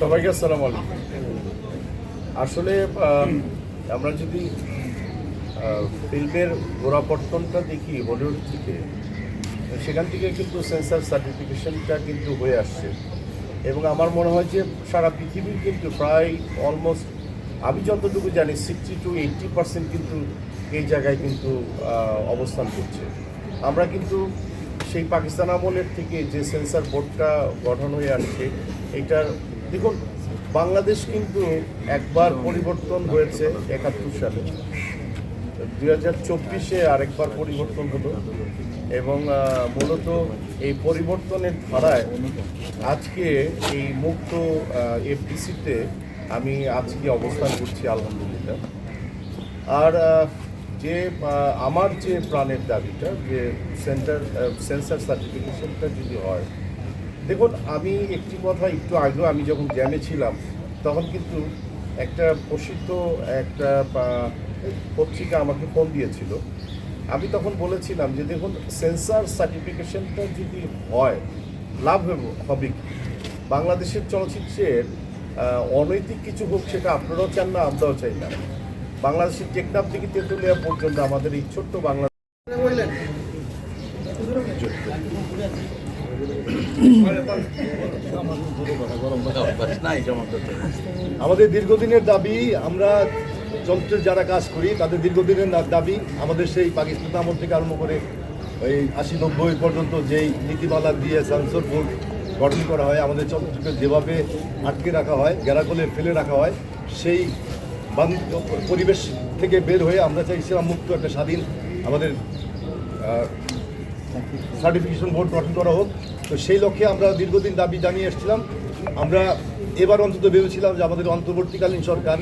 সবাইকে আসসালামু আলাইকুম। আসলে আমরা যদি ফিল্মের গোড়াপত্তনটা দেখি হলিউড থেকে, সেখান থেকে কিন্তু সেন্সার সার্টিফিকেশনটা কিন্তু হয়ে আসছে। এবং আমার মনে হয় যে সারা পৃথিবীর কিন্তু প্রায় অলমোস্ট আমি যতটুকু জানি সিক্সটি টু এইট্টি পার্সেন্ট কিন্তু এই জায়গায় কিন্তু অবস্থান করছে। আমরা কিন্তু সেই পাকিস্তান আমলের থেকে যে সেন্সার বোর্ডটা গঠন হয়ে আসছে, এটার দেখুন, বাংলাদেশ কিন্তু একবার পরিবর্তন হয়েছে একাত্তর সালে। দুই হাজার চব্বিশে আরেকবার পরিবর্তন হলো এবং মূলত এই পরিবর্তনের ধারায় আজকে এই মুক্ত এফডিসিতে আমি আজকে অবস্থান করছি, আলহামদুলিল্লাহ। আর যে আমার যে প্রাণের দাবিটা, যে সেন্টার সেন্সার সার্টিফিকেশনটা যদি হয় দেখুন, আমি একটি কথা একটু আগেও আমি যখন জ্যামে ছিলাম, তখন কিন্তু একটা প্রসিদ্ধ একটা পত্রিকা আমাকে ফোন দিয়েছিল আমি তখন বলেছিলাম যে, দেখুন সেন্সার সার্টিফিকেশনটা যদি হয়, লাভ হবে? বাংলাদেশের চলচ্চিত্রের অনৈতিক কিছু হোক, সেটা আপনারাও চান না, আমরাও চাই না বাংলাদেশের টেকনাফ থেকে তেঁতুলিয়া পর্যন্ত আমাদের এই ছোট্ট বাংলা আমাদের দীর্ঘদিনের দাবি, আমরা যন্ত্রের যারা কাজ করি, তাদের দীর্ঘদিনের দাবি, আমাদের সেই পাকিস্তান আমল থেকে আরম্ভ করে ওই আশি নব্বই পর্যন্ত যেই নীতিমালা দিয়ে সেন্সর বোর্ড গঠন করা হয়, আমাদের চলচ্চিত্রকে যেভাবে আটকে রাখা হয় গ্যারাকলে ফেলে রাখা হয়, সেই পরিবেশ থেকে বের হয়ে আমরা চাইছিলাম মুক্ত একটা স্বাধীন আমাদের সার্টিফিকেশন বোর্ড গঠন করা হোক। তো সেই লক্ষ্যে আমরা দীর্ঘদিন দাবি জানিয়ে এসেছিলাম। আমরা এবার অন্তত ভেবেছিলাম যে আমাদের অন্তর্বর্তীকালীন সরকার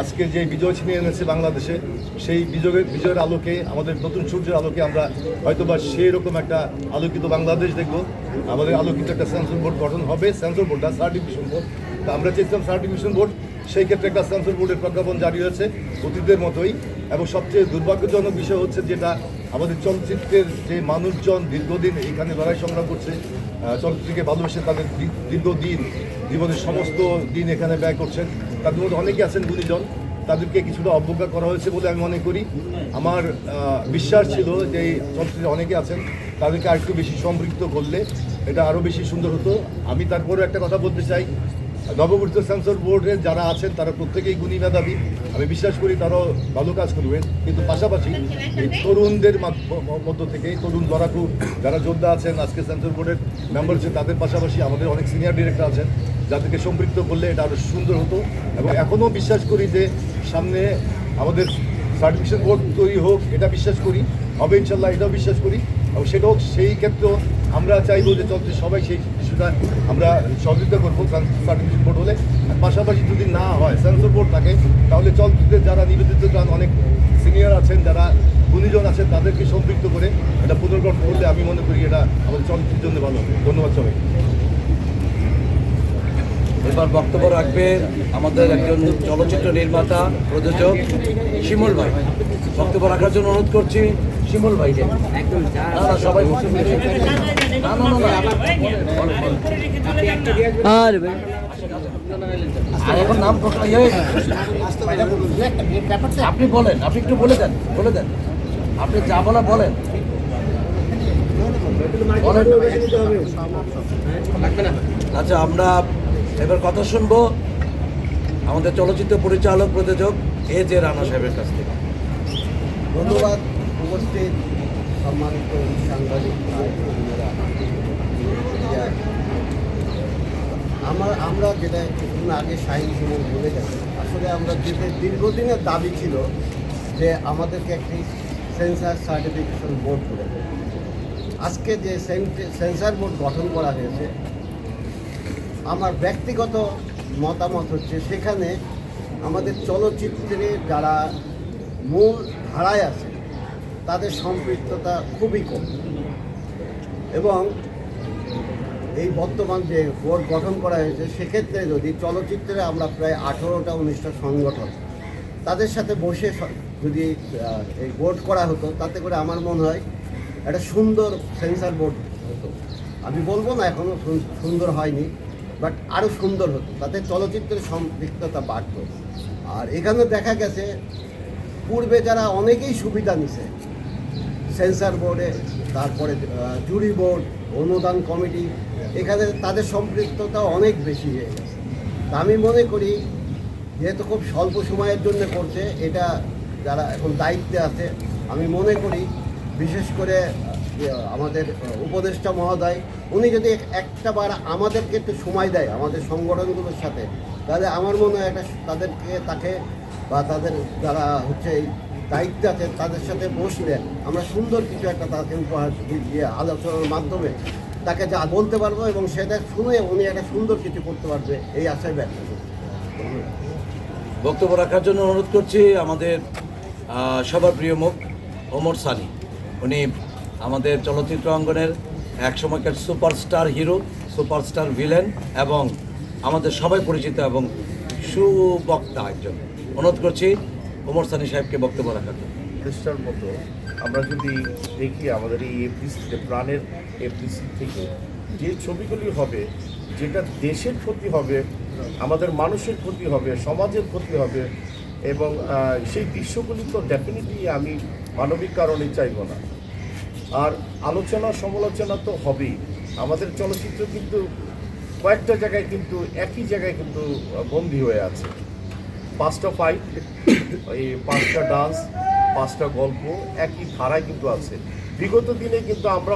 আজকে যে বিজয় ছিনিয়ে এনেছে বাংলাদেশে, সেই বিজয়ের বিজয়ের আলোকে, আমাদের নতুন সূর্যের আলোকে আমরা হয়তোবা সেই রকম একটা আলোকিত বাংলাদেশ দেখব। আমাদের আলোকিত একটা সেন্সর বোর্ড গঠন হবে। সেন্সর বোর্ডটা সার্টিফিকেশন বোর্ড। তা আমরা চেয়েছিলাম সার্টিফিকেশন বোর্ড। সেই ক্ষেত্রে একটা সেন্সর বোর্ডের প্রজ্ঞাপন জারি হয়েছে অতীতের মতোই। এবং সবচেয়ে দুর্ভাগ্যজনক বিষয় হচ্ছে যেটা আমাদের চলচ্চিত্রের যে মানুষজন দীর্ঘদিন এখানে লড়াই সংগ্রাম করছে চলচ্চিত্রকে ভালোবেসে তাদের দীর্ঘদিন, জীবনের সমস্ত দিন এখানে ব্যয় করছেন। তাদের মধ্যে অনেকে আছেন গুণীজন। তাদেরকে কিছুটা অবজ্ঞা করা হয়েছে বলে আমি মনে করি। আমার বিশ্বাস ছিল যে এই চলচ্চিত্রে অনেকে আছেন। তাদেরকে আরেকটু বেশি সম্পৃক্ত করলে এটা আরও বেশি সুন্দর হতো। আমি তারপরেও একটা কথা বলতে চাই। নবগঠিত সেন্সর বোর্ডের যারা আছেন, তারা প্রত্যেকেই গুণী মেধাবী। আমি বিশ্বাস করি তারাও ভালো কাজ করবেন। কিন্তু পাশাপাশি এই তরুণদের মাধ্য- থেকে তরুণ লড়াকু যারা যোদ্ধা আছেন, আজকে সেন্সর বোর্ডের মেম্বার আছেন তাদের পাশাপাশি আমাদের অনেক সিনিয়র ডিরেক্টর আছেন, যাদেরকে সম্পৃক্ত করলে এটা আরও সুন্দর হতো। এবং এখনও বিশ্বাস করি যে সামনে আমাদের সার্টিফিকেশন বোর্ড তৈরি হোক, এটা বিশ্বাস করি। হবে ইনশাল্লাহ, এটাও বিশ্বাস করি। এবং সেটা হোক সেই ক্ষেত্রেও আমরা চাইব যে চলছে সবাই সেই কিছুটা আমরা সহযোগিতা করব সার্টিফিকেশন বোর্ড হলে। পাশাপাশি যদি না হয় সেন্সর বোর্ড থাকে, তাহলে চলচ্চিত্রের যারা নিবেদিত গান অনেক সিনিয়র আছেন, যারা গুণীজন আছেন, তাদেরকে সম্পৃক্ত করে এটা পুনর্গঠন করলে আমি মনে করি এটা আমাদের চলচ্চিত্রের জন্য ভালো ধন্যবাদ সবাই এবার বক্তব্য রাখবেন আমাদের একজন চলচ্চিত্র নির্মাতা, প্রযোজক শিমুল ভাই। বক্তব্য রাখার জন্য অনুরোধ করছি। শিমুল ভাইকে না না সবাই আরে ভাই এখন নাম ইয়ে, আপনি বলেন আপনি একটু বলে দেন বলে দেন আপনি যা বলা বলেন বলেন। আচ্ছা আমরা এবার কথা শুনব আমাদের চলচ্চিত্র পরিচালক প্রযোজক এ জে রানা সাহেবের কাছ থেকে ধন্যবাদ উপস্থিত সম্মানিত সাংবাদিক আমার, আমরা যেটা কিছুদিন আগে শাহিন সুমন বলে গেছে, আসলে আমরা যেটা দীর্ঘদিনের দাবি ছিল যে আমাদেরকে একটি সেন্সার সার্টিফিকেশন বোর্ড করে। আজকে যে সেন্সার বোর্ড গঠন করা হয়েছে, আমার ব্যক্তিগত মতামত হচ্ছে সেখানে আমাদের চলচ্চিত্রে যারা মূল ধারায় আছে তাদের সম্পৃক্ততা খুবই কম। এবং এই বর্তমান যে বোর্ড গঠন করা হয়েছে, সেক্ষেত্রে যদি চলচ্চিত্রে আমরা প্রায় আঠেরোটা উনিশটা সংগঠন, তাদের সাথে বসে যদি এই বোর্ড করা হতো, তাতে করে আমার মনে হয় একটা সুন্দর সেন্সার বোর্ড হতো। আমি বলব না এখনও সুন্দর হয়নি, বাট আরও সুন্দর হতো, তাতে চলচ্চিত্রের সম্পৃক্ততা বাড়ত। আর এখানে দেখা গেছে, পূর্বে যারা অনেকেই সুবিধা নিছে সেন্সার বোর্ডে, তারপরে জুরি বোর্ড, অনুদান কমিটি, এখানে তাদের সম্পৃক্ততা অনেক বেশি হয়ে গেছে। তা আমি মনে করি, যেহেতু খুব স্বল্প সময়ের জন্য করছে, এটা যারা এখন দায়িত্বে আছে, আমি মনে করি, বিশেষ করে আমাদের উপদেষ্টা মহোদয়, উনি যদি এক- একটা বার আমাদেরকে একটু সময় দেয়, আমাদের সংগঠনগুলোর সাথে, তাহলে আমার মনে হয় একটা, তাদেরকে, তাকে বা তাদের যারা হচ্ছে এই দায়িত্বে আছে, তাদের সাথে বসলে আমরা সুন্দর কিছু একটা তাকে উপহার দিয়ে আলোচনার মাধ্যমে তাকে যা বলতে পারব এবং সেটা শুনে উনি একটা সুন্দর কিছু করতে পারবে এই আশায় ব্যক্ত বক্তব্য রাখার জন্য অনুরোধ করছি আমাদের সবার প্রিয় মুখ, ওমর সানি। উনি আমাদের চলচ্চিত্র অঙ্গনের এক সময়কার সুপারস্টার হিরো, সুপারস্টার ভিলেন এবং আমাদের সবাই পরিচিত এবং সুবক্তা একজন। অনুরোধ করছি ওমর সানি সাহেবকে বক্তব্য রাখার জন্য প্রতিষ্ঠার মতো আমরা যদি দেখি আমাদের এই এফডিসিতে প্রাণের এফডিসি থেকে যে ছবিগুলি হবে, যেটা দেশের ক্ষতি হবে, আমাদের মানুষের ক্ষতি হবে, সমাজের ক্ষতি হবে, এবং সেই দৃশ্যগুলি তো ডেফিনেটলি আমি মানবিক কারণে চাইব না। আর আলোচনা সমালোচনা তো হবেই। আমাদের চলচ্চিত্র কিন্তু কয়েকটা জায়গায় কিন্তু একই জায়গায় কিন্তু বন্দী হয়ে আছে। পাঁচটা ফাইট এই পাঁচটা ডান্স পাঁচটা গল্প, একই ধারায় কিন্তু আছে। বিগত দিনে কিন্তু আমরা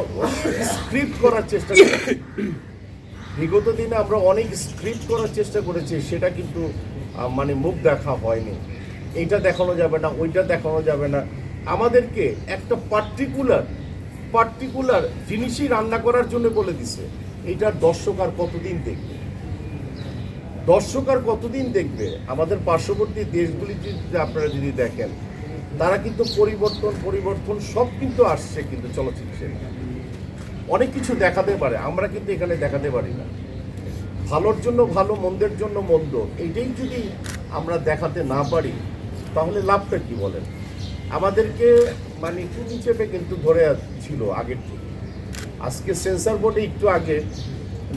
স্ক্রিপ্ট করার চেষ্টা করেছি। বিগত দিনে আমরা অনেক স্ক্রিপ্ট করার চেষ্টা করেছি, সেটা কিন্তু মানে মুখ দেখা হয়নি। এইটা দেখানো যাবে না, ওইটা দেখানো যাবে না। আমাদেরকে একটা পার্টিকুলার পার্টিকুলার জিনিসই রান্না করার জন্য বলে দিছে। এইটার দর্শক আর কতদিন দেখবে? দর্শক আর কতদিন দেখবে? আমাদের পার্শ্ববর্তী দেশগুলি যদি আপনারা যদি দেখেন, তারা কিন্তু পরিবর্তন পরিবর্তন সব কিন্তু আসছে কিন্তু চলচ্চিত্রে। অনেক কিছু দেখাতে পারে, আমরা কিন্তু এখানে দেখাতে পারি না। ভালোর জন্য ভালো, মন্দের জন্য মন্দ, এইটাই যদি আমরা দেখাতে না পারি, তাহলে লাভটা কি বলেন? আমাদেরকে মানে টুটি চেপে কিন্তু ধরে ছিল আগের থেকে। আজকে সেন্সার বোর্ডে একটু আগে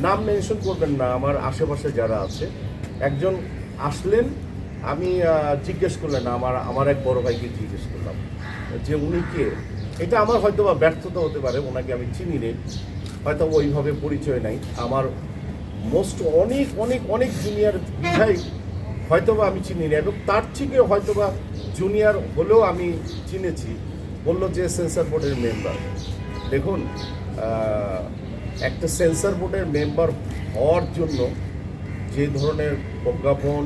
নাম মেনশন করবেন না, আমার আশেপাশে যারা আছে। একজন আসলেন, আমি জিজ্ঞেস করলেন, আমার আমার এক বড় ভাইকে জিজ্ঞেস করলাম। যে উনি কে? এটা আমার হয়তো বা ব্যর্থতা হতে পারে, ওনাকে আমি চিনি নেই হয়তো ওইভাবে পরিচয় নাই। আমার মোস্ট অনেক অনেক অনেক জুনিয়র বিধায় হয়তোবা আমি চিনি না, এবং তার থেকে হয়তোবা জুনিয়র হলেও আমি চিনেছি। বলল যে সেন্সার বোর্ডের মেম্বার দেখুন একটা সেন্সার বোর্ডের মেম্বার হওয়ার জন্য যে ধরনের প্রজ্ঞাপন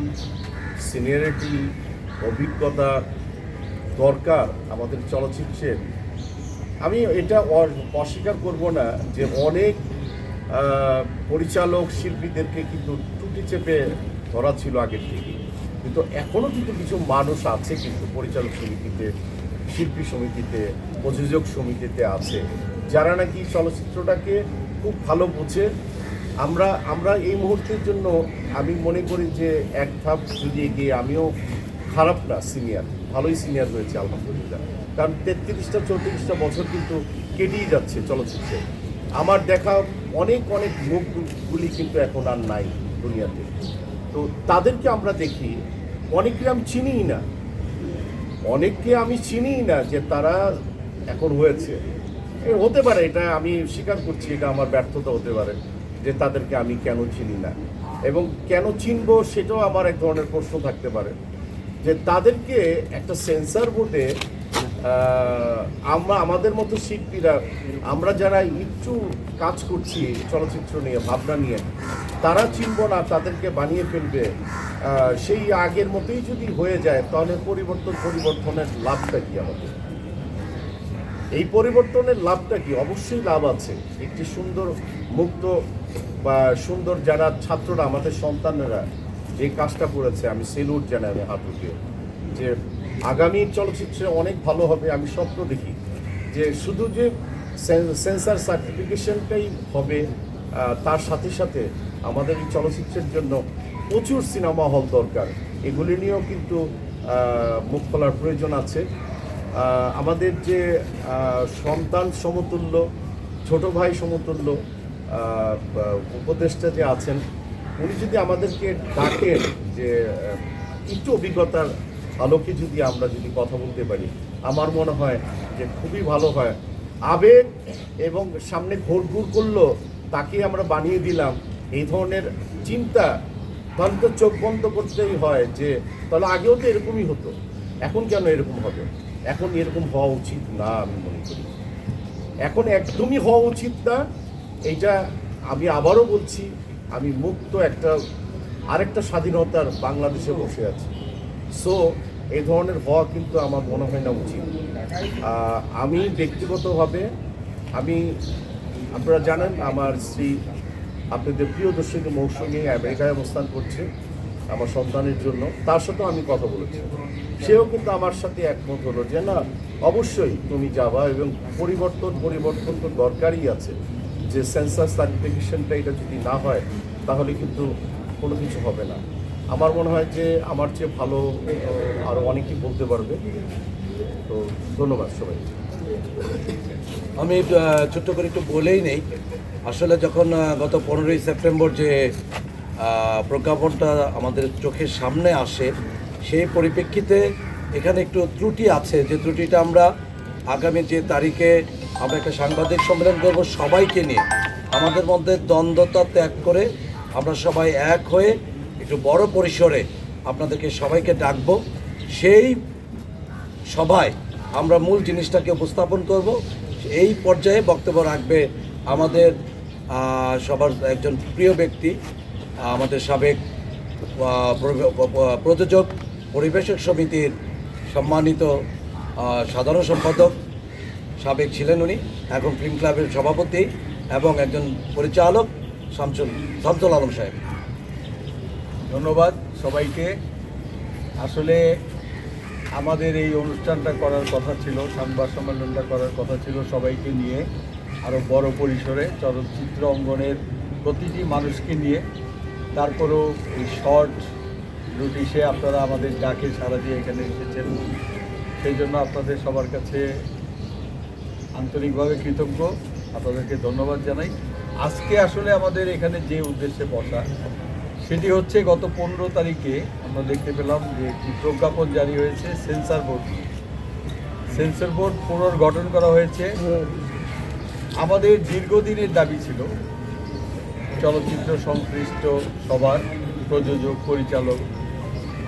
সিনিয়রিটি অভিজ্ঞতা দরকার আমাদের চলচ্চিত্রের আমি এটা অস্বীকার করব না যে অনেক পরিচালক শিল্পীদেরকে কিন্তু টুটি চেপে ধরা ছিল আগের থেকে। কিন্তু এখনও কিন্তু কিছু মানুষ আছে কিন্তু পরিচালক সমিতিতে, শিল্পী সমিতিতে, প্রযোজক সমিতিতে আছে, যারা নাকি চলচ্চিত্রটাকে খুব ভালো বোঝে। আমরা আমরা এই মুহূর্তের জন্য আমি মনে করি যে এক ধাপ যদি এগিয়ে আমিও খারাপ না, সিনিয়র। ভালোই সিনিয়র হয়েছে, আলহামদুলিল্লাহ। কারণ তেত্রিশটা, চৌত্রিশটা বছর কিন্তু কেটেই যাচ্ছে চলচ্চিত্রে। আমার দেখা অনেক অনেক মুখগুলি কিন্তু এখন আর নাই দুনিয়াতে। তো তাদেরকে আমরা দেখি, অনেককে আমি চিনিই না। অনেককে আমি চিনিই না যে তারা এখন হয়েছে। হতে পারে, এটা আমি স্বীকার করছি, এটা আমার ব্যর্থতা হতে পারে, যে তাদেরকে আমি কেন চিনি না। এবং কেন চিনব সেটাও আমার এক ধরনের প্রশ্ন থাকতে পারে, যে তাদেরকে একটা সেন্সার বোর্ডে আমরা, আমাদের মতো শিল্পীরা, আমরা যারা একটু কাজ করছি চলচ্চিত্র নিয়ে, ভাবনা নিয়ে, তারা চিনব না, তাদেরকে বানিয়ে ফেলবে। সেই আগের মতোই যদি হয়ে যায়, তাহলে পরিবর্তন, পরিবর্তনের লাভটা কি আমাদের? এই পরিবর্তনের লাভটা কি? অবশ্যই লাভ আছে। একটি সুন্দর মুক্ত বা সুন্দর যারা ছাত্ররা, আমাদের সন্তানেরা যে কাজটা করেছে, আমি সেলুট জানাই আমি হাত উঠিয়ে। যে আগামী চলচ্চিত্রে অনেক ভালো হবে, আমি স্বপ্ন দেখি। যে শুধু যে সেন্সার সার্টিফিকেশনটাই হবে তার সাথে সাথে আমাদের এই চলচ্চিত্রের জন্য প্রচুর সিনেমা হল দরকার। এগুলি নিয়েও কিন্তু মুখ খোলার প্রয়োজন আছে। আমাদের যে সন্তান সমতুল্য, ছোট ভাই সমতুল্য উপদেষ্টা যে আছেন, উনি যদি আমাদেরকে ডাকেন যে একটু অভিজ্ঞতার আলোকে যদি আমরা যদি কথা বলতে পারি, আমার মনে হয় যে খুবই ভালো হয়। আবেগ এবং সামনে ঘোর ঘুর করল, তাকে আমরা বানিয়ে দিলাম। এই ধরনের চিন্তা তাহলে তো চোখ বন্ধ করতেই হয় যে, তাহলে আগেও তো এরকমই হতো, এখন কেন এরকম হবে? এখন এরকম হওয়া উচিত না, আমি মনে করি। এখন একদমই হওয়া উচিত না, এইটা আমি আবারও বলছি, আমি মুক্ত একটা, আরেকটা স্বাধীনতার বাংলাদেশে বসে আছি। সো এই ধরনের হওয়া কিন্তু আমার মনে হয় না উচিত। আমি ব্যক্তিগতভাবে, আমি, আপনারা জানেন, আমার স্ত্রী আপনাদের প্রিয় দর্শনী মৌসুমী আমেরিকায় অবস্থান করছে। আমার সন্তানের জন্য, তার সাথেও আমি কথা বলেছি। সেও কিন্তু আমার সাথে একমত হলো যে, না, অবশ্যই তুমি যাবা এবং পরিবর্তন পরিবর্তন তো দরকারই আছে। যে সেন্সার সার্টিফিকেশনটা এটা যদি না হয়, তাহলে কিন্তু কোনো কিছু হবে না। আমার মনে হয় যে, আমার চেয়ে ভালো আরও অনেকেই বলতে পারবে। তো ধন্যবাদ সবাই। আমি ছোট্ট করে একটু বলেই নেই। আসলে যখন গত পনেরোই সেপ্টেম্বর যে প্রজ্ঞাপনটা আমাদের চোখের সামনে আসে। সেই পরিপ্রেক্ষিতে এখানে একটু ত্রুটি আছে। যে ত্রুটিটা আমরা আগামী যে তারিখে আমরা একটা সাংবাদিক সম্মেলন করব সবাইকে নিয়ে। আমাদের মধ্যে দ্বন্দ্বতা ত্যাগ করে আমরা সবাই এক হয়ে একটু বড় পরিসরে আপনাদেরকে সবাইকে ডাকবো। সেই সভায় আমরা মূল জিনিসটাকে উপস্থাপন করব। এই পর্যায়ে বক্তব্য রাখবে আমাদের সবার একজন প্রিয় ব্যক্তি। আমাদের সাবেক প্রযোজক, পরিবেশক সমিতির সম্মানিত সাধারণ সম্পাদক সাবেক ছিলেন উনি, এখন ফিল্ম ক্লাবের সভাপতি এবং একজন পরিচালক শামসুল শামসুল আলম সাহেব। ধন্যবাদ সবাইকে। আসলে আমাদের এই অনুষ্ঠানটা করার কথা ছিল, সংবাদ সম্মেলনটা করার কথা ছিল সবাইকে নিয়ে আরও বড় পরিসরে চলচ্চিত্র অঙ্গনের প্রতিটি মানুষকে নিয়ে। তারপরেও এই শর্ট নোটিশে আপনারা আমাদের ডাকে সারা দিয়ে এখানে এসেছেন সেই জন্য আপনাদের সবার কাছে আন্তরিকভাবে কৃতজ্ঞ। আপনাদেরকে ধন্যবাদ জানাই। আজকে আসলে আমাদের এখানে যে উদ্দেশ্যে বসা সেটি হচ্ছে গত পনেরো তারিখে আমরা দেখতে পেলাম যে একটি প্রজ্ঞাপন জারি হয়েছে সেন্সার বোর্ড সেন্সর বোর্ড পুনর্গঠন করা হয়েছে। আমাদের দীর্ঘদিনের দাবি ছিল চলচ্চিত্র সংশ্লিষ্ট সবার, প্রযোজক, পরিচালক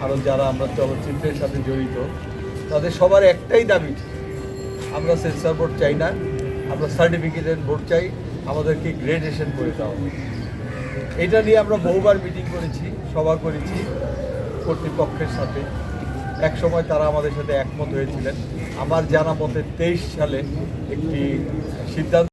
আরও যারা আমরা চলচ্চিত্রের সাথে জড়িত, তাদের সবার একটাই দাবি, আমরা সেন্সর বোর্ড চাই না, আমরা সার্টিফিকেটের বোর্ড চাই, আমাদেরকে গ্রেডেশন করে দেওয়া এটা নিয়ে আমরা বহুবার মিটিং করেছি, সভা করেছি কর্তৃপক্ষের সাথে। এক সময় তারা আমাদের সাথে একমত হয়েছিলেন। আমার জানা মতে তেইশ সালে একটি সিদ্ধান্ত